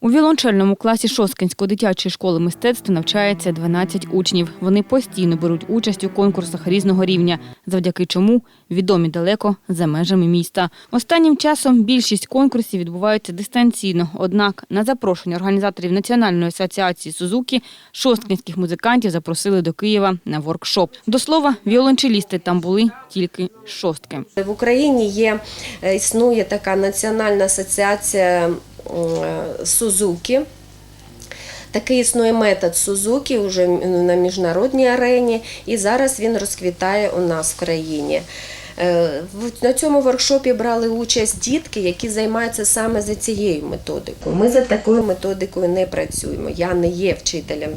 У віолончельному класі Шосткинської дитячої школи мистецтв навчається 12 учнів. Вони постійно беруть участь у конкурсах різного рівня, завдяки чому відомі далеко за межами міста. Останнім часом більшість конкурсів відбуваються дистанційно. Однак на запрошення організаторів Національної асоціації Сузуки шосткинських музикантів запросили до Києва на воркшоп. До слова, віолончелісти там були тільки шостки. В Україні є е, існує така національна асоціація Сузуки. Такий існує метод Сузуки вже на міжнародній арені, і зараз він розквітає у нас в країні. Е, На цьому воркшопі брали участь дітки, які займаються саме за цією методикою. Ми за такою методикою не працюємо. Я не є вчителем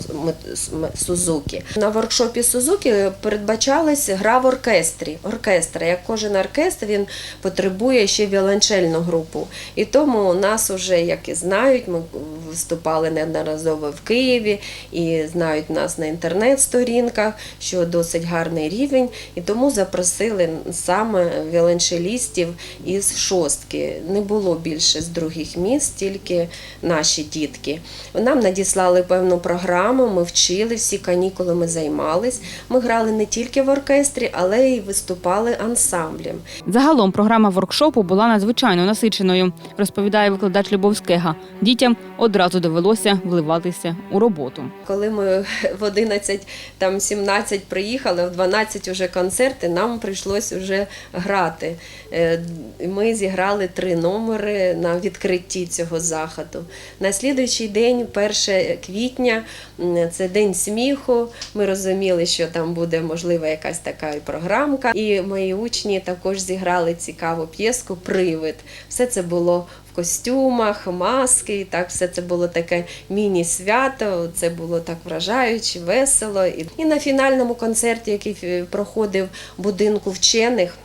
Сузуки. На воркшопі Сузуки передбачалась гра в оркестрі. Оркестр, як кожен оркестр, він потребує ще віолончельну групу. І тому у нас вже, як і знають, ми виступали неодноразово в Києві і знають нас на інтернет-сторінках, що досить гарний рівень. І тому запросили саме віолончелістів із шостки. Не було більше з других міст, тільки наші дітки. Нам надіслали певну програму, ми вчили всі канікули, ми займались. Ми грали не тільки в оркестрі, але й виступали ансамблем. Загалом програма воркшопу була надзвичайно насиченою, розповідає викладач Любов Скега. Дітям одразу довелося вливатися у роботу. Коли ми в 11, там 17 приїхали, в 12 вже концерти, нам прийшлось вже грати. Е, Ми зіграли три номери на відкритті цього заходу. На слідуючий день, 1 квітня, це день сміху. Ми розуміли, що там буде можлива якась така і програмка. І мої учні також зіграли цікаву п'єску Привид. Все це було костюмах, маски, і так все це було таке міні-свято. Це було так вражаюче, весело. І- на фінальному концерті, який е, проходив в будинку вчених,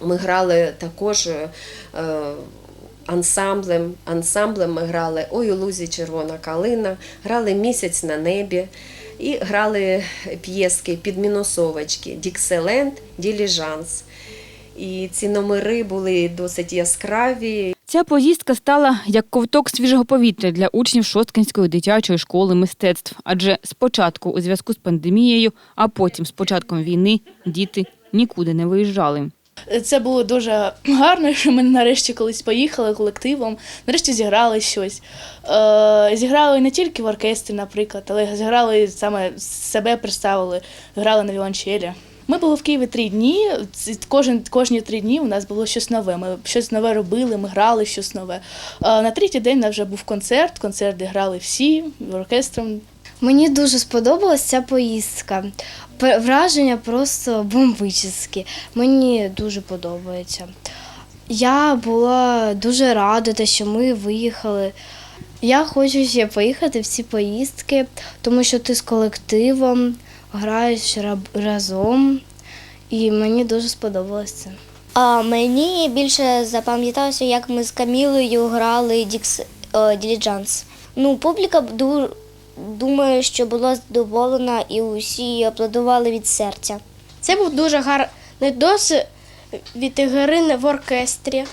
ми грали також. е, Ансамблем, ансамблем ми грали Ой у лузі червона калина, грали місяць на небі і грали п'єски підмінусовочки Дікселент, Діліжанс. І ці номери були досить яскраві. Ця поїздка стала як ковток свіжого повітря для учнів Шосткинської дитячої школи мистецтв. Адже спочатку у зв'язку з пандемією, а потім з початком війни діти нікуди не виїжджали. Це було дуже гарно, що ми нарешті колись поїхали колективом, нарешті зіграли щось. Е, зіграли не тільки в оркестрі, наприклад, але зіграли саме себе представили, грали на віолончелі. Ми були в Києві три дні. Кожен, кожні три дні у нас було щось нове. Ми щось нове робили, ми грали щось нове. На третій день у нас вже був концерт, концерт, де грали всі оркестром. Мені дуже сподобалася ця поїздка. Враження просто бомбическі. Мені дуже подобається. Я була дуже рада, що ми виїхали. Я хочу ще поїхати в ці поїздки, тому що ти з колективом раб- разом, і мені дуже сподобалося це. А мені більше запам'яталося, як ми з Камілою грали Дікс Діліджанс. Ну, публіка ду, думаю, що була задоволена і усі аплодували від серця. Це був дуже гарний досвід від гри в оркестрі.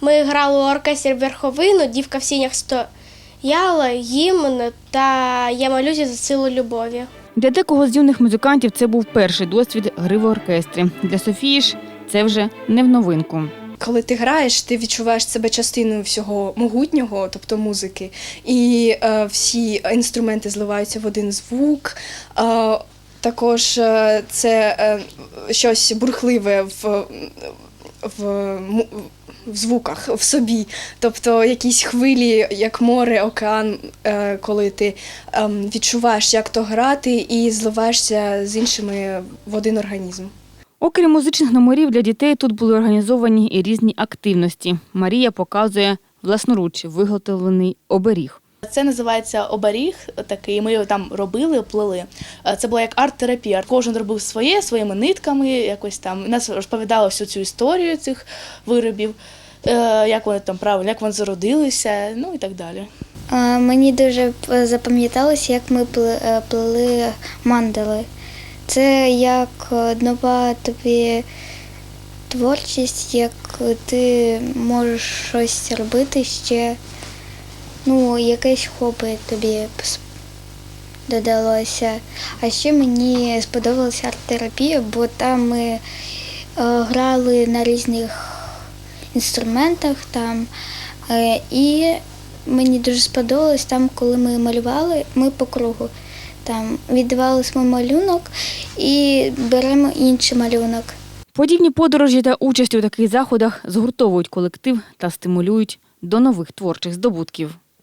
Ми грали у оркестрі верховину, дівка в сінях стояла, гімн та я малюся за силу любові. Для декого з юних музикантів це був перший досвід гри в оркестрі. Для Софії ж це вже не в новинку. Коли ти граєш, ти відчуваєш себе частиною всього могутнього, тобто музики, і е, всі інструменти зливаються в один звук. Е, також е, це е, щось бурхливе в, в, му- в звуках, в собі. Тобто якісь хвилі, як море, океан, е, коли ти ем, відчуваєш, як то грати, і зливаєшся з іншими в один організм. Окрім музичних номерів для дітей тут були організовані і різні активності. Марія показує власноруч виготовлений оберіг. Це називається оберіг такий. Ми його там робили, плели. Е, Це була як арт-терапія. Кожен робив своє своїми нитками. Якось там нас розповідали всю цю історію цих виробів, е, як вони там правильно, як вони зародилися, ну і так далі. Мені дуже запам'яталося, як ми е, плели мандали. Це як нова тобі творчість, як ти можеш щось робити ще ну, якесь хобі тобі додалося. А ще мені сподобалася арт-терапія, бо там ми е, грали на різних інструментах там. Е, і мені дуже сподобалось там, коли ми малювали, ми по кругу. Там віддавали свій малюнок і беремо інший малюнок. Подібні подорожі та участь у таких заходах згуртовують колектив та стимулюють до нових творчих здобутків.